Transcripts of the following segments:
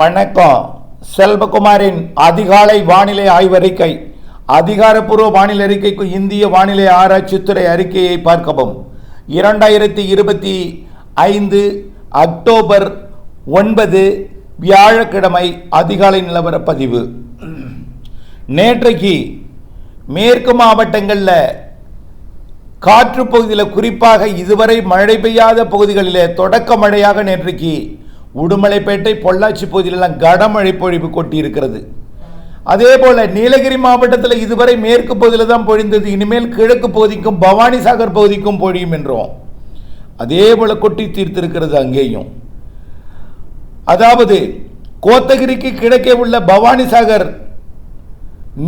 வணக்கம். செல்வகுமாரின் அதிகாலை வானிலை ஆய்வறிக்கை அதிகாரப்பூர்வ வானிலை அறிக்கைக்கு இந்திய வானிலை ஆராய்ச்சித்துறை அறிக்கையை பார்க்கவும். இரண்டாயிரத்தி இருபத்தி ஐந்து அக்டோபர் ஒன்பது வியாழக்கிழமை அதிகாலை நிலவரப்பதிவு. நேற்றைக்கு மேற்கு மாவட்டங்களில் காற்று பகுதியில் குறிப்பாக இதுவரை மழை பெய்யாத பகுதிகளிலே தொடக்க மழையாக நேற்றைக்கு உடுமலைப்பேட்டை பொள்ளாச்சி பகுதியிலெல்லாம் கனமழை பொழிவு கொட்டி இருக்கிறது அதே போல நீலகிரி மாவட்டத்தில் இதுவரை மேற்கு பகுதியில் தான் பொழிந்தது. இனிமேல் கிழக்கு பகுதிக்கும் பவானி சாகர் பகுதிக்கும் பொழியும் என்றோம். அதே போல கொட்டி தீர்த்திருக்கிறது அங்கேயும். அதாவது கோத்தகிரிக்கு கிழக்கே உள்ள பவானி சாகர்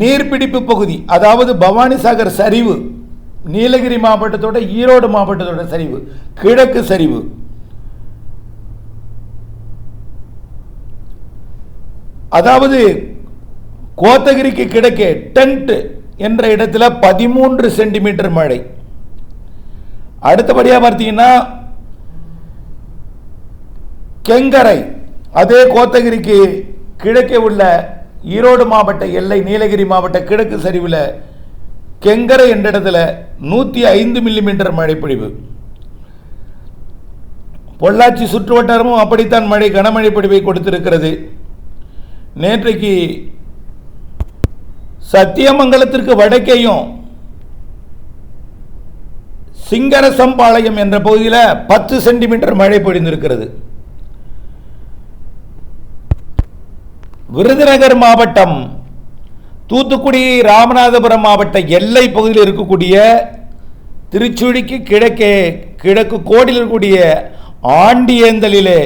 நீர்பிடிப்பு பகுதி அதாவது பவானி சாகர் சரிவு நீலகிரி மாவட்டத்தோட ஈரோடு மாவட்டத்தோட சரிவு கிழக்கு சரிவு அதாவது கோத்தகிரிக்கு கிழக்கே டென்ட் என்ற இடத்துல பதிமூன்று சென்டிமீட்டர் மழை. அடுத்தபடியாக பார்த்தீங்கன்னா கெங்கரை அதே கோத்தகிரிக்கு கிழக்கே உள்ள ஈரோடு மாவட்ட எல்லை நீலகிரி மாவட்ட கிழக்கு சரிவில் கெங்கரை என்ற இடத்துல நூற்றி ஐந்து மில்லிமீட்டர் மழை பொழிவு பொள்ளாச்சி சுற்று வட்டாரமும் அப்படித்தான் மழை கனமழை பொழிவை கொடுத்திருக்கிறது. நேற்றைக்கு சத்தியமங்கலத்திற்கு வடக்கேயும் சிங்கரசம்பாளையம் என்ற பகுதியில் பத்து சென்டிமீட்டர் மழை பொழிந்திருக்கிறது. விருதுநகர் மாவட்டம் தூத்துக்குடி ராமநாதபுரம் மாவட்ட எல்லை பகுதியில் இருக்கக்கூடிய திருச்சுழிக்கு கிழக்கே கிழக்கு கோடியில் இருக்கக்கூடிய ஆண்டியேந்தலிலே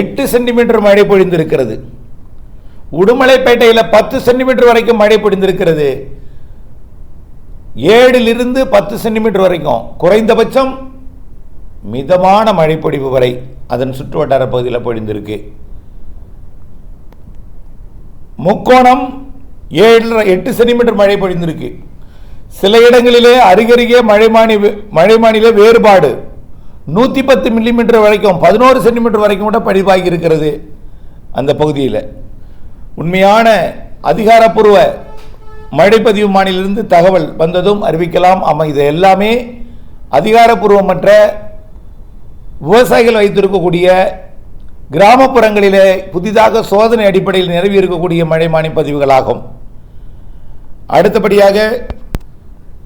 எட்டு சென்டிமீட்டர் மழை பொழிந்திருக்கிறது. உடுமலைப்பேட்டையில் பத்து சென்டிமீட்டர் வரைக்கும் மழை பிடிந்திருக்கிறது ஏழிலிருந்து பத்து சென்டிமீட்டர் வரைக்கும் குறைந்தபட்சம் மிதமான மழைப்பொடிவு வரை அதன் சுற்று வட்டார பகுதியில் பொழிந்திருக்கு. முக்கோணம் ஏழு எட்டு சென்டிமீட்டர் மழை பொழிந்திருக்கு. சில இடங்களிலே அருகருகே மழைமானி மழைமானில வேறுபாடு. நூற்றி பத்து மில்லிமீட்டர் வரைக்கும் பதினோரு சென்டிமீட்டர் வரைக்கும் கூட பதிவாகி இருக்கிறது அந்த பகுதியில். உண்மையான அதிகாரப்பூர்வ மழைப்பதிவு மாநிலிருந்து தகவல் வந்ததும் அறிவிக்கலாம். ஆமாம் இது எல்லாமே அதிகாரப்பூர்வமற்ற விவசாயிகள் வைத்திருக்கக்கூடிய கிராமப்புறங்களிலே புதிதாக சோதனை அடிப்படையில் நிரவி இருக்கக்கூடிய மழைமானி பதிவுகளாகும். அடுத்தபடியாக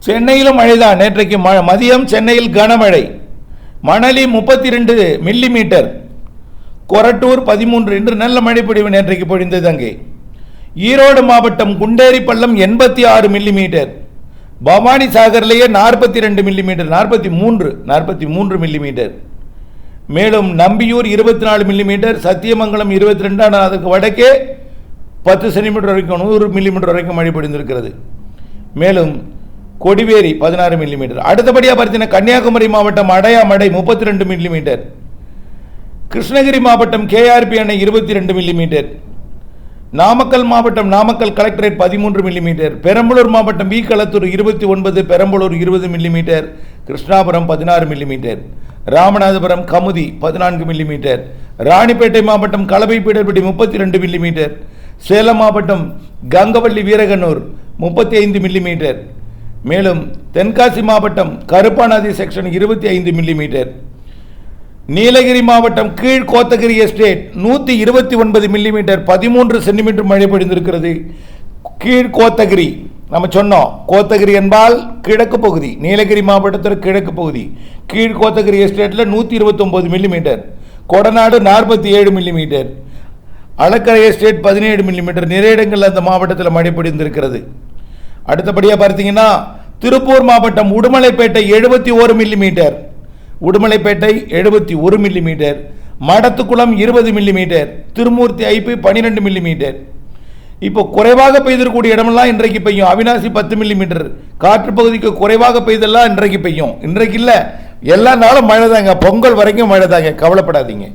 சென்னையிலும் மழைதான். நேற்றைக்கு ம மதியம் சென்னையில் கனமழை. மணலி முப்பத்தி ரெண்டு மில்லி மீட்டர் கொரட்டூர் பதிமூன்று இன்று நல்ல மழைப்பொழிவு நேற்றைக்கு பொழிந்தது அங்கே. ஈரோடு மாவட்டம் குண்டேரி பள்ளம் எண்பத்தி ஆறு மில்லி மீட்டர் பவானி சாகர்லேயே நாற்பத்தி ரெண்டு மில்லி மீட்டர் நாற்பத்தி மூன்று நாற்பத்தி மூன்று மில்லி மீட்டர் மேலும் நம்பியூர் இருபத்தி நாலு மில்லிமீட்டர் சத்தியமங்கலம் இருபத்தி ரெண்டாம் அதுக்கு வடக்கே பத்து சென்டிமீட்டர் வரைக்கும் நூறு மில்லிமீட்டர் வரைக்கும் மழை பொழிந்திருக்கிறது. மேலும் கொடிவேரி பதினாறு மில்லிமீட்டர். அடுத்தபடியாக பார்த்தீங்கன்னா கன்னியாகுமரி மாவட்டம் அடையா மடை முப்பத்தி ரெண்டு மில்லிமீட்டர். கிருஷ்ணகிரி மாவட்டம் கேஆர்பி அணை இருபத்தி ரெண்டு மில்லிமீட்டர் நாமக்கல் மாவட்டம் நாமக்கல் கலெக்டரேட் பதிமூன்று மில்லிமீட்டர் பெரம்பலூர் மாவட்டம் வி களத்தூர் இருபத்தி ஒன்பது பெரம்பலூர் இருபது மில்லிமீட்டர் கிருஷ்ணாபுரம் பதினாறு மில்லிமீட்டர் ராமநாதபுரம் கமுதி பதினான்கு மில்லிமீட்டர் ராணிப்பேட்டை மாவட்டம் கலவை பீடர்படி முப்பத்தி ரெண்டு மில்லிமீட்டர் சேலம் மாவட்டம் கங்கவள்ளி வீரகனூர் முப்பத்தி ஐந்து மில்லிமீட்டர் மேலும் தென்காசி மாவட்டம் கருப்பாநதி செக்ஷன் இருபத்தி ஐந்து மில்லிமீட்டர் நீலகிரி மாவட்டம் கீழ் கோத்தகிரி எஸ்டேட் நூற்றி இருபத்தி ஒன்பது மில்லிமீட்டர் பதிமூன்று சென்டிமீட்டர் மழை பொழிந்திருக்கிறது. கீழ் கோத்தகிரி நம்ம சொன்னோம். கோத்தகிரி என்பால் கிழக்கு பகுதி நீலகிரி மாவட்டத்தில் கிழக்கு பகுதி. கீழ் கோத்தகிரி எஸ்டேட்டில் நூற்றி இருபத்தொம்போது மில்லிமீட்டர் கொடநாடு நாற்பத்தி ஏழு மில்லிமீட்டர் அளக்கரை எஸ்டேட் பதினேழு மில்லிமீட்டர் நிறைய இடங்களில் அந்த மாவட்டத்தில் மழை பொழிந்திருக்கிறது. அடுத்தபடியாக பார்த்தீங்கன்னா திருப்பூர் மாவட்டம் உடுமலைப்பேட்டை எழுபத்தி ஓரு மில்லிமீட்டர் உடுமலைப்பேட்டை எழுபத்தி ஒரு மில்லிமீட்டர் மடத்துக்குளம் இருபது மில்லிமீட்டர் திருமூர்த்தி ஐப்பு பன்னிரெண்டு மில்லிமீட்டர் இப்போ குறைவாக பெய்திருக்கக்கூடிய இடமெல்லாம் இன்றைக்கு பெய்யும். அவினாசி பத்து மில்லிமீட்டர் காற்று பகுதிக்கு குறைவாக பெய்தெல்லாம் இன்றைக்கு பெய்யும். இன்றைக்கு இல்லை எல்லா நாளும் மழை தாங்க பொங்கல் வரைக்கும் மழை தாங்க கவலைப்படாதீங்க.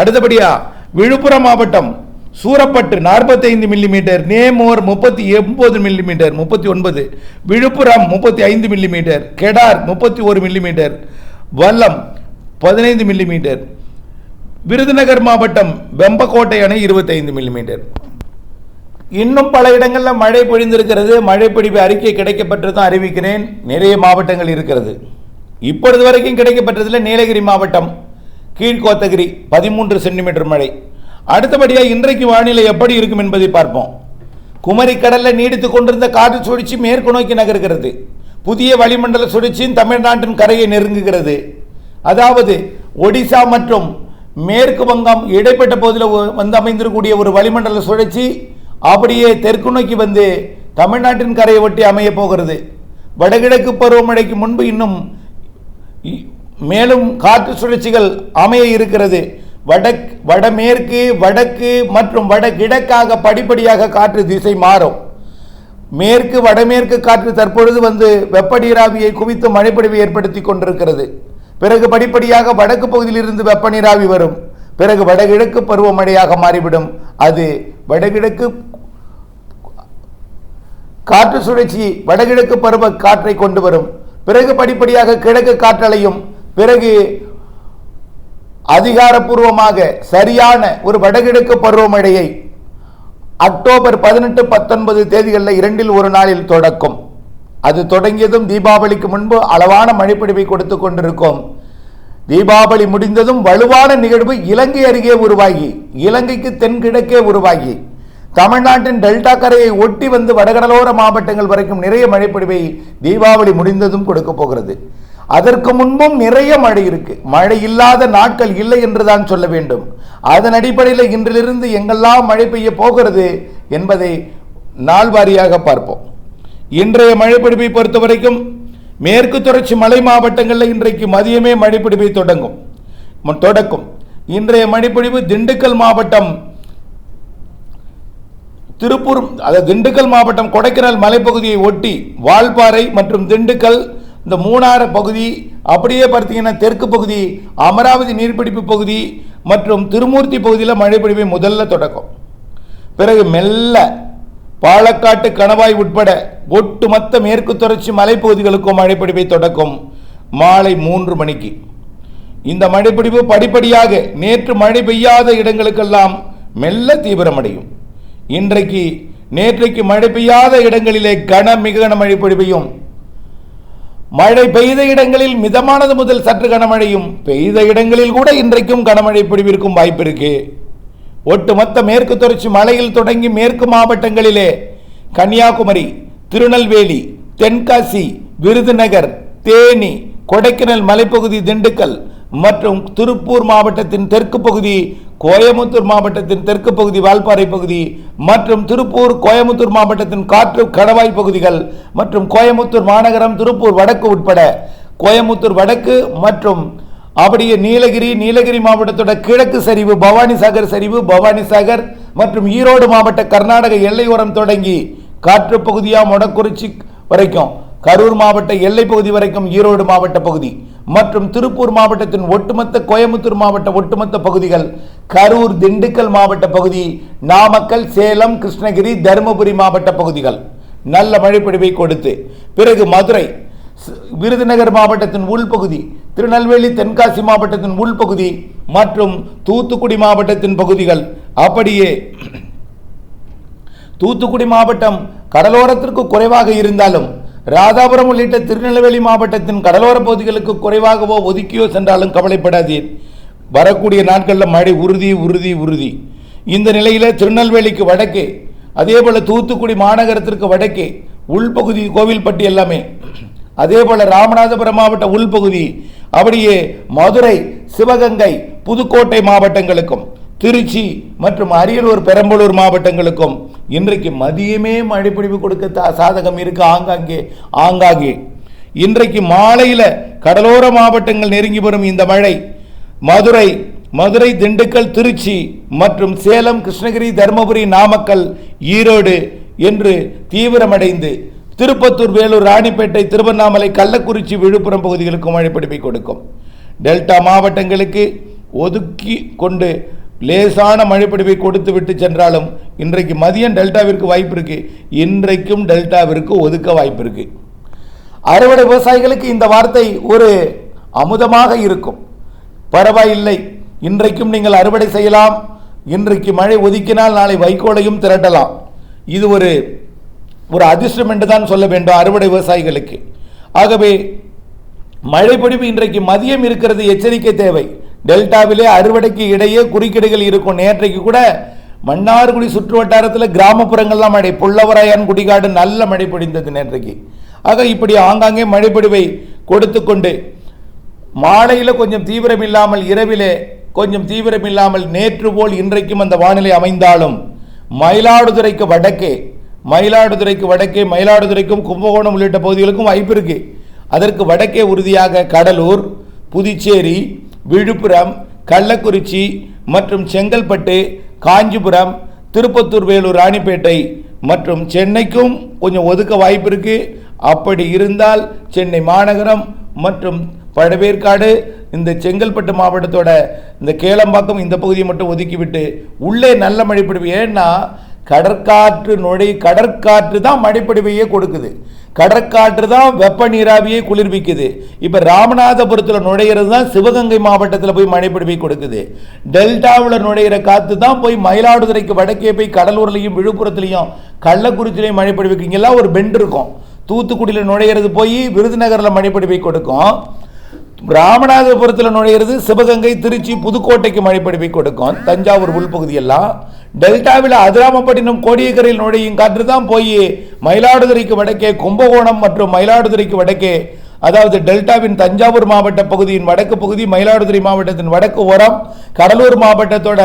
அடுத்தபடியா விழுப்புரம் மாவட்டம் சூரப்பட்டு நாற்பத்தைந்து மில்லிமீட்டர் நேமோர் முப்பத்தி ஒன்பது மில்லிமீட்டர் முப்பத்தி ஒன்பது விழுப்புரம் முப்பத்தி ஐந்து மில்லிமீட்டர் கெடார் முப்பத்தி ஒரு மில்லிமீட்டர் வல்லம் பதினைந்து மில்லிமீட்டர் விருதுநகர் மாவட்டம் வெம்பக்கோட்டை அணை இருபத்தைந்து மில்லிமீட்டர் இன்னும் பல இடங்களில் மழை பொழிந்திருக்கிறது. மழை பொழிவு அறிக்கை தான் அறிவிக்கிறேன். நிறைய மாவட்டங்கள் இருக்கிறது. இப்பொழுது வரைக்கும் கிடைக்கப்பட்டதில் நீலகிரி மாவட்டம் கீழ்கோத்தகிரி பதிமூன்று சென்டிமீட்டர் மழை. அடுத்தபடியாக இன்றைக்கு வானிலை எப்படி இருக்கும் என்பதை பார்ப்போம். குமரி கடலில் நீடித்து கொண்டிருந்த காற்று சுழற்சி மேற்கு நோக்கி நகர்கிறது. புதிய வளிமண்டல சுழற்சியும் தமிழ்நாட்டின் கரையை நெருங்குகிறது. அதாவது ஒடிசா மற்றும் மேற்கு வங்கம் இடைப்பட்ட பகுதியில் வந்து அமைந்திருக்கக்கூடிய ஒரு வளிமண்டல சுழற்சி அப்படியே தெற்கு நோக்கி வந்து தமிழ்நாட்டின் கரையை ஒட்டி அமையப் போகிறது. வடகிழக்கு பருவமழைக்கு முன்பு இன்னும் மேலும் காற்று சுழற்சிகள் அமைய இருக்கிறது. வடக் வடமேற்கு வடக்கு மற்றும் வடகிழக்காக படிப்படியாக காற்று திசை மாறும். மேற்கு வடமேற்கு காற்று தற்பொழுது வந்து வெப்பநீராவியை குவித்து மழைப்பொழிவை ஏற்படுத்தி கொண்டிருக்கிறது. பிறகு படிப்படியாக வடக்கு பகுதியிலிருந்து வெப்பநீராவி வரும். பிறகு வடகிழக்கு பருவமழையாக மாறிவிடும். அது வடகிழக்கு காற்று சுழற்சி வடகிழக்கு பருவ காற்றை கொண்டு வரும். பிறகு படிப்படியாக கிழக்கு காற்றலையும் பிறகு அதிகாரப்பூர்வமாக சரியான ஒரு வடகிழக்கு பருவமழையை அக்டோபர் பதினெட்டு பத்தொன்பது தேதிகளில் இரண்டில் ஒரு நாளில் தொடக்கும். அது தொடங்கியதும் தீபாவளிக்கு முன்பு அளவான மழைப்பிடிவை கொடுத்து கொண்டிருக்கும். தீபாவளி முடிந்ததும் வலுவான நிகழ்வு இலங்கை அருகே உருவாகி இலங்கைக்கு தென்கிழக்கே உருவாகி. தமிழ்நாட்டின் டெல்டா கரையை ஒட்டி வந்து வடகடலோர மாவட்டங்கள் வரைக்கும் நிறைய மழைப்பொழிவை தீபாவளி முடிந்ததும் கொடுக்க போகிறது. அதற்கு முன்பும் நிறைய மழை இருக்கு. மழை இல்லாத நாட்கள் இல்லை என்று தான் சொல்ல வேண்டும். அதன் அடிப்படையில் இன்றிலிருந்து எங்கெல்லாம் மழை பெய்ய போகிறது என்பதை நாள் வாரியாக பார்ப்போம். இன்றைய மழைப்பிடிப்பை பொறுத்த வரைக்கும் மேற்கு தொடர்ச்சி மலை மாவட்டங்களில் இன்றைக்கு மதியமே மழைப்பிடிப்பை தொடங்கும். தொடக்கும். இன்றைய மழைப்பிடிப்பு திண்டுக்கல் மாவட்டம் திருப்பூர் அதாவது திண்டுக்கல் மாவட்டம் கொடைக்கானல் மலைப்பகுதியை ஒட்டி வால்பாறை மற்றும் திண்டுக்கல் இந்த மூணாறு பகுதி அப்படியே பார்த்தீங்கன்னா தெற்கு பகுதி அமராவதி நீர்பிடிப்பு பகுதி மற்றும் திருமூர்த்தி பகுதியில் மழைப்பொழிவை முதல்ல தொடக்கம். பிறகு மெல்ல பாலக்காட்டு கணவாய் உட்பட ஒட்டுமொத்த மேற்கு தொடர்ச்சி மலைப்பகுதிகளுக்கும் மழைப்பொழிவை தொடக்கும் மாலை மூன்று மணிக்கு. இந்த மழைப்பிடிப்பு படிப்படியாக நேற்று மழை பெய்யாத இடங்களுக்கெல்லாம் மெல்ல தீவிரமடையும். இன்றைக்கு நேற்றைக்கு மழை பெய்யாத இடங்களிலே கன மிக கன மழை பொழிவையும் மழை பெய்த இடங்களில் மிதமானது முதல் சற்று கனமழையும் பெய்த இடங்களில் கூட இன்றைக்கும் கனமழை பிடிவிற்கும் வாய்ப்பு இருக்கு. ஒட்டுமொத்த மேற்கு தொடர்ச்சி மலையில் தொடங்கி மேற்கு மாவட்டங்களிலே கன்னியாகுமரி திருநெல்வேலி தென்காசி விருதுநகர் தேனி கொடைக்கானல் மலைப்பகுதி திண்டுக்கல் மற்றும் திருப்பூர் மாவட்டத்தின் தெற்கு பகுதி கோயமுத்தூர் மாவட்டத்தின் தெற்கு பகுதி வால்பாறை பகுதி மற்றும் திருப்பூர் கோயமுத்தூர் மாவட்டத்தின் காற்று கடவாய் பகுதிகள் மற்றும் கோயமுத்தூர் மாநகரம் திருப்பூர் வடக்கு உட்பட. கோயமுத்தூர் வடக்கு மற்றும் அப்படியே நீலகிரி நீலகிரி மாவட்டத்தோட கிழக்கு சரிவு பவானி சாகர் சரிவு பவானி சாகர் மற்றும் ஈரோடு மாவட்ட கர்நாடக எல்லையோரம் தொடங்கி காற்று பகுதியாக மொடக்குறிச்சி வரைக்கும் கரூர் மாவட்ட எல்லை பகுதி வரைக்கும் ஈரோடு மாவட்ட பகுதி. மற்றும் திருப்பூர் மாவட்டத்தின் ஒட்டுமொத்த கோயம்புத்தூர் மாவட்ட ஒட்டுமொத்த பகுதிகள் கரூர் திண்டுக்கல் மாவட்ட பகுதி நாமக்கல் சேலம் கிருஷ்ணகிரி தருமபுரி மாவட்ட பகுதிகள். நல்ல மழைப்பொழிவை கொடுத்து பிறகு மதுரை விருதுநகர் மாவட்டத்தின் உள்பகுதி திருநெல்வேலி தென்காசி மாவட்டத்தின் உள்பகுதி மற்றும் தூத்துக்குடி மாவட்டத்தின் பகுதிகள். அப்படியே தூத்துக்குடி மாவட்டம் கடலோரத்திற்கு குறைவாக இருந்தாலும் ராதாபுரம் உள்ளிட்ட திருநெல்வேலி மாவட்டத்தின் கடலோர பகுதிகளுக்கு குறைவாகவோ ஒதுக்கியோ சென்றாலும் கவலைப்படாதீர். வரக்கூடிய நாட்களில் மழை உறுதி உறுதி உறுதி. இந்த நிலையில் திருநெல்வேலிக்கு வடக்கே அதே போல் தூத்துக்குடி மாநகரத்திற்கு வடக்கே உள்பகுதி கோவில்பட்டி எல்லாமே அதே போல் ராமநாதபுரம் மாவட்ட உள்பகுதி அப்படியே மதுரை சிவகங்கை புதுக்கோட்டை மாவட்டங்களுக்கும் திருச்சி மற்றும் அரியலூர் பெரம்பலூர் மாவட்டங்களுக்கும் இன்றைக்கு மதியமே மழைப்பொழிவு கொடுக்க சாதகம் இருக்கு. ஆங்காங்கே ஆங்காங்கே. இன்றைக்கு மாலையில் கடலோர மாவட்டங்கள் நெருங்கி வரும் இந்த மழை. மதுரை மதுரை திண்டுக்கல் திருச்சி மற்றும் சேலம் கிருஷ்ணகிரி தருமபுரி நாமக்கல் ஈரோடு என்று தீவிரமடைந்து திருப்பத்தூர் வேலூர் ராணிப்பேட்டை திருவண்ணாமலை கள்ளக்குறிச்சி விழுப்புரம் பகுதிகளுக்கும் மழைப்பிடிப்பை கொடுக்கும். டெல்டா மாவட்டங்களுக்கு ஒதுக்கி கொண்டு லேசான மழைப்பிடிப்பை கொடுத்து விட்டு சென்றாலும் இன்றைக்கு மதியம் டெல்டாவிற்கு வாய்ப்பு இருக்கு. இன்றைக்கும் டெல்டாவிற்கு ஒதுக்க வாய்ப்பு இருக்கு. அறுவடை விவசாயிகளுக்கு இந்த வார்த்தை ஒரு அமுதமாக இருக்கும். பரவாயில்லை. இன்றைக்கும் நீங்கள் அறுவடை செய்யலாம். இன்றைக்கு மழை ஒதுக்கினால் நாளை வைக்கோலையும் திரட்டலாம். இது ஒரு ஒரு அதிர்ஷ்டம் என்று தான் சொல்ல வேண்டும் அறுவடை விவசாயிகளுக்கு. ஆகவே மழைப்பொழிவு இன்றைக்கு மதியம் இருக்கிறது எச்சரிக்கை தேவை. டெல்டாவிலே அறுவடைக்கு இடையே குறுக்கீடுகள் இருக்கும். நேற்றைக்கு கூட மன்னார்குடி சுற்று வட்டாரத்தில் கிராமப்புறங்கள்லாம் மழை. புள்ளவராயன் குடிகாடு நல்ல மழை பொழிந்தது நேற்றைக்கு. ஆக இப்படி ஆங்காங்கே மழைப்பொழிவை கொடுத்து கொண்டு மாலையில் கொஞ்சம் தீவிரம் இல்லாமல் இரவிலே கொஞ்சம் தீவிரம் இல்லாமல் நேற்று போல் இன்றைக்கும் அந்த வானிலை அமைந்தாலும் மயிலாடுதுறைக்கு வடக்கே மயிலாடுதுறைக்கு வடக்கே மயிலாடுதுறைக்கும் கும்பகோணம் உள்ளிட்ட பகுதிகளுக்கும் வாய்ப்பு இருக்கு. அதற்கு வடக்கே உறுதியாக கடலூர் புதுச்சேரி விழுப்புரம் கள்ளக்குறிச்சி மற்றும் செங்கல்பட்டு காஞ்சிபுரம் திருப்பத்தூர் வேலூர் ராணிப்பேட்டை மற்றும் சென்னைக்கும் கொஞ்சம் ஒதுக்க வாய்ப்பு இருக்குது அப்படி இருந்தால் சென்னை மாநகரம் மற்றும் பழவேற்காடு இந்த செங்கல்பட்டு மாவட்டத்தோட இந்த கேளம்பாக்கம் இந்த பகுதியை மட்டும் ஒதுக்கிவிட்டு உள்ளே நல்ல மழைப்பொழிவு ஏன்னா கடற்காற்று நுழை கடற்காற்று தான் மடிப்படிவையே கொடுக்குது. கடற்காற்று தான் வெப்ப நீராவியை குளிர்விக்குது. இப்போ ராமநாதபுரத்தில் நுழையிறது தான் சிவகங்கை மாவட்டத்தில் போய் மழைப்பொழிவை கொடுக்குது. டெல்டாவில் நுழையிற காற்று தான் போய் மயிலாடுதுறைக்கு வடக்கே போய் கடலூர்லேயும் விழுப்புரத்துலேயும் கள்ளக்குறிச்சிலையும் மழைப்பொழிவுக்கு இங்கெல்லாம் ஒரு பெண்ட் இருக்கும். தூத்துக்குடியில் நுழையிறது போய் விருதுநகரில் மழைப்பொழிவை கொடுக்கும். ராமநாதபுரத்தில் நுழையிறது சிவகங்கை திருச்சி புதுக்கோட்டைக்கு மழைப்பொழிவை கொடுக்கும். தஞ்சாவூர் உள்பகுதியெல்லாம். டெல்டாவில் அதிராமப்பட்டினம் கோடியக்கரையில் நுழையும் காற்று தான் போய் மயிலாடுதுறைக்கு வடக்கே கும்பகோணம் மற்றும் மயிலாடுதுறைக்கு வடக்கே அதாவது டெல்டாவின் தஞ்சாவூர் மாவட்ட பகுதியின் வடக்கு பகுதி மயிலாடுதுறை மாவட்டத்தின் வடக்கு ஓரம் கடலூர் மாவட்டத்தோட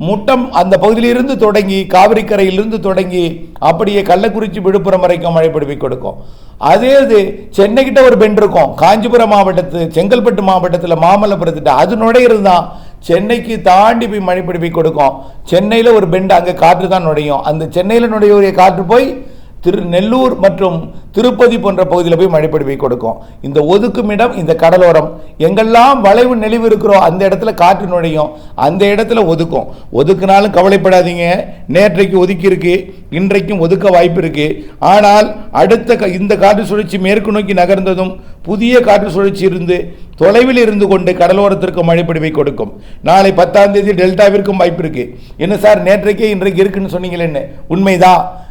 முட்டம் அந்த பகுதியிலிருந்து தொடங்கி காவிரிக்கரையிலிருந்து தொடங்கி அப்படியே கள்ளக்குறிச்சி விழுப்புரம் வரைக்கும் மழை பிடிப்பி கொடுக்கும். அதே இது சென்னைக்கிட்ட ஒரு பெண் இருக்கும் காஞ்சிபுரம் மாவட்டத்து செங்கல்பட்டு மாவட்டத்தில் மாமல்லபுரத்திட்ட அது நுழையிறது தான் சென்னைக்கு தாண்டி போய் மழை கொடுக்கும். சென்னையில் ஒரு பெண்டு அங்கே காற்று தான் நுழையும். அந்த சென்னையில் நுழைய காற்று போய் திரு நெல்லூர் மற்றும் திருப்பதி போன்ற பகுதியில் போய் மழைப்பொழிவை கொடுக்கும். இந்த ஒதுக்கும் இடம் இந்த கடலோரம் எங்கெல்லாம் வளைவு நெளிவு இருக்கிறோம் அந்த இடத்துல காற்று நுழையும். அந்த இடத்துல ஒதுக்கும். ஒதுக்குனாலும் கவலைப்படாதீங்க. நேற்றைக்கு ஒதுக்கியிருக்கு இன்றைக்கும் ஒதுக்க வாய்ப்பு இருக்கு ஆனால் அடுத்த க- இந்த காற்று சுழற்சி மேற்கு நோக்கி நகர்ந்ததும் புதிய காற்று சுழற்சி இருந்து தொலைவில் இருந்து கொண்டு கடலோரத்திற்கு மழைப்பிடிவை கொடுக்கும். நாளை பத்தாம் தேதி டெல்டாவிற்கும் வாய்ப்பு இருக்கு என்ன சார் நேற்றைக்கே இன்றைக்கு இருக்குன்னு சொன்னீங்களே உண்மைதான்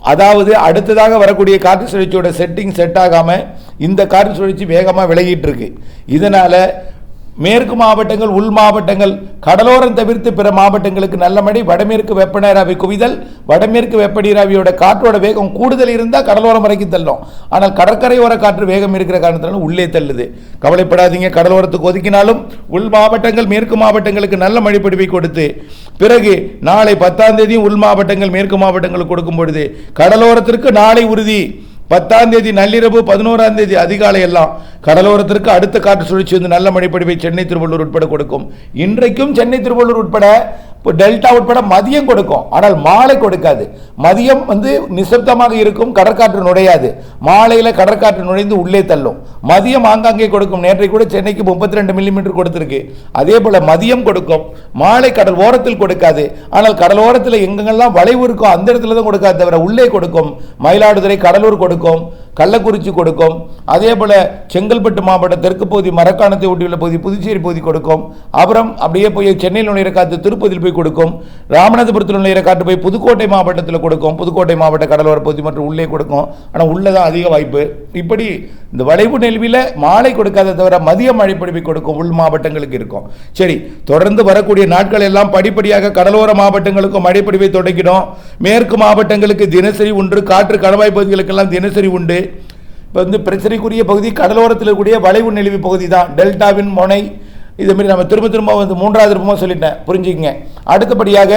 அதாவது அடுத்ததாக வரக்கூடிய காற்று சுழற்சியோட செட்டிங் செட் ஆகாமல் இந்த காற்று சுழற்சி வேகமாக விலகிட்டு இருக்கு. இதனால் மேற்கு மாவட்டங்கள் உள் மாவட்டங்கள் கடலோரம் தவிர்த்து பிற மாவட்டங்களுக்கு நல்ல மழை வடமேற்கு வெப்பநீராவி குவிதல் வடமேற்கு வெப்பநீராவியோட காற்றோட வேகம் கூடுதல் இருந்தால் கடலோரம் வரைக்கும் தள்ளும். ஆனால் கடற்கரையோர காற்று வேகம் இருக்கிற காரணத்தினால உள்ளே தள்ளுது. கவலைப்படாதீங்க கடலோரத்துக்கு ஒதுக்கினாலும் உள் மாவட்டங்கள் மேற்கு மாவட்டங்களுக்கு நல்ல மழைப்பொழிவை கொடுத்து பிறகு நாளை பத்தாம் தேதி உள் மாவட்டங்கள் மேற்கு மாவட்டங்களுக்கு கொடுக்கும் பொழுது கடலோரத்திற்கு நாளை உறுதி. பத்தாம் தேதி நள்ளிரவு பதினோராம் தேதி அதிகாலை எல்லாம் கடலோரத்திற்கு அடுத்த காற்று சுழற்சி வந்து நல்ல மழைப்படிவை சென்னை திருவள்ளூர் உட்பட கொடுக்கும். இன்றைக்கும் சென்னை திருவள்ளூர் உட்பட இப்போ டெல்டா உட்பட மதியம் கொடுக்கும். ஆனால் மாலை கொடுக்காது. மதியம் வந்து நிசப்தமாக இருக்கும் கடற்காற்று நுழையாது. மாலையில் கடற்காற்று நுழைந்து உள்ளே தள்ளும். மதியம் ஆங்காங்கே கொடுக்கும். நேற்றை கூட சென்னைக்கு முப்பத்தி ரெண்டு மில்லிமீட்டர் கொடுத்துருக்கு. அதே போல் மதியம் கொடுக்கும். மாலை கடல் ஓரத்தில் கொடுக்காது. ஆனால் கடல் ஓரத்தில் எங்கெங்கெல்லாம் வளைவு இருக்கோ அந்த இடத்துல தான் கொடுக்காது தவிர உள்ளே கொடுக்கும். மயிலாடுதுறை கடலூர் கொடுக்கும். 工 கள்ளக்குறிச்சி கொடுக்கும். அதே போல் செங்கல்பட்டு மாவட்டம் தெற்கு பகுதி மரக்காணத்தை ஒட்டியுள்ள பகுதி புதுச்சேரி பகுதி கொடுக்கும். அப்புறம் அப்படியே போய் சென்னையில் நுழையிற காற்று திருப்பதியில் போய் கொடுக்கும். ராமநாதபுரத்தில் நுழையிற காற்று போய் புதுக்கோட்டை மாவட்டத்தில் கொடுக்கும். புதுக்கோட்டை மாவட்ட கடலோர பகுதி மற்றும் உள்ளே கொடுக்கும். ஆனால் உள்ளே தான் அதிக வாய்ப்பு. இப்படி இந்த வளைவு நெல்வியில் மாலை கொடுக்காத தவிர மதிய மழைப்பொழிவை கொடுக்கும் உள் மாவட்டங்களுக்கு இருக்கும். சரி தொடர்ந்து வரக்கூடிய நாட்கள் எல்லாம் படிப்படியாக கடலோர மாவட்டங்களுக்கும் மழைப்பொழிவை தொடங்கிடும். மேற்கு மாவட்டங்களுக்கு தினசரி உண்டு காற்று கடவாய் பகுதிகளுக்கெல்லாம் தினசரி உண்டு. இப்போ வந்து பிரச்சனைக்குரிய பகுதி கடலோரத்தில் இருக்கக்கூடிய வளைவு நெளிவு பகுதி தான். டெல்டாவின் முனை. இதுமாரி நம்ம திரும்ப திரும்ப வந்து மூன்றாவது திரும்பவும் சொல்லிட்டேன். புரிஞ்சுக்கங்க. அடுத்தபடியாக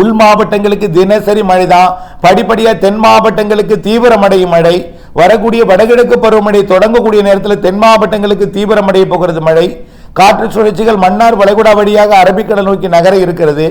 உள் மாவட்டங்களுக்கு தினசரி மழை தான். படிப்படியாக தென் மாவட்டங்களுக்கு தீவிரமடையும் மழை வரக்கூடிய வடகிழக்கு பருவமழை தொடங்கக்கூடிய நேரத்தில் தென் மாவட்டங்களுக்கு தீவிரமடைய போகிறது மழை. காற்று சுழற்சிகள் மன்னார் வளைகுடா வழியாக அரபிக்கடல் நோக்கி நகர இருக்கிறது.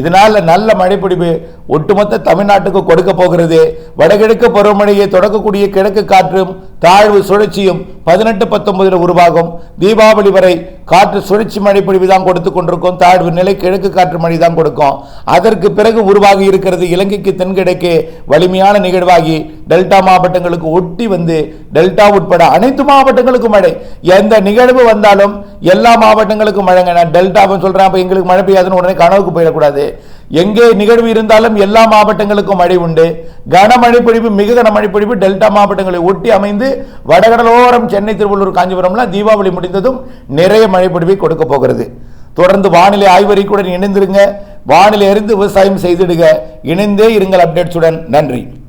இதனால் நல்ல மழைப்பிடிப்பு ஒட்டுமொத்த தமிழ்நாட்டுக்கு கொடுக்க போகிறது. வடகிழக்கு பருவமழையை தொடக்கக்கூடிய கிழக்கு காற்றும் தாழ்வு சுழற்சியும் பதினெட்டு பத்தொன்பதில் உருவாகும். தீபாவளி வரை காற்று சுழற்சி மழை பொழிவு தான் கொடுத்து கொண்டிருக்கும். தாழ்வு நிலை கிழக்கு காற்று மழை தான் கொடுக்கும். அதற்கு பிறகு உருவாகி இருக்கிறது இலங்கைக்கு தென்கிழக்கு வலிமையான நிகழ்வாகி டெல்டா மாவட்டங்களுக்கு ஒட்டி வந்து டெல்டா உட்பட அனைத்து மாவட்டங்களுக்கும் மழை. எந்த நிகழ்வு வந்தாலும் எல்லா மாவட்டங்களுக்கும் மழைங்க. நான் டெல்டாவும் சொல்கிறேன் அப்போ எங்களுக்கு மழை பெய்யாதுன்னு உடனே கனவுக்கு போயிடக்கூடாது. எங்கே நிகழ்வு இருந்தாலும் எல்லா மாவட்டங்களுக்கும் மழை உண்டு. கனமழை பொழிவு மிக கனமழை பொழிவு டெல்டா மாவட்டங்களை ஒட்டி அமைந்து வடகடலோரம் சென்னை திருவள்ளூர் காஞ்சிபுரம்லாம் தீபாவளி முடிந்ததும் நிறைய மழை பொழிவை கொடுக்க போகிறது. தொடர்ந்து வானிலை ஆய்வறிக்கையுடன் இணைந்திருங்க. வானிலை அறிந்து விவசாயம் செய்திடுங்க. இணைந்தே இருங்கள் அப்டேட்ஸுடன் நன்றி.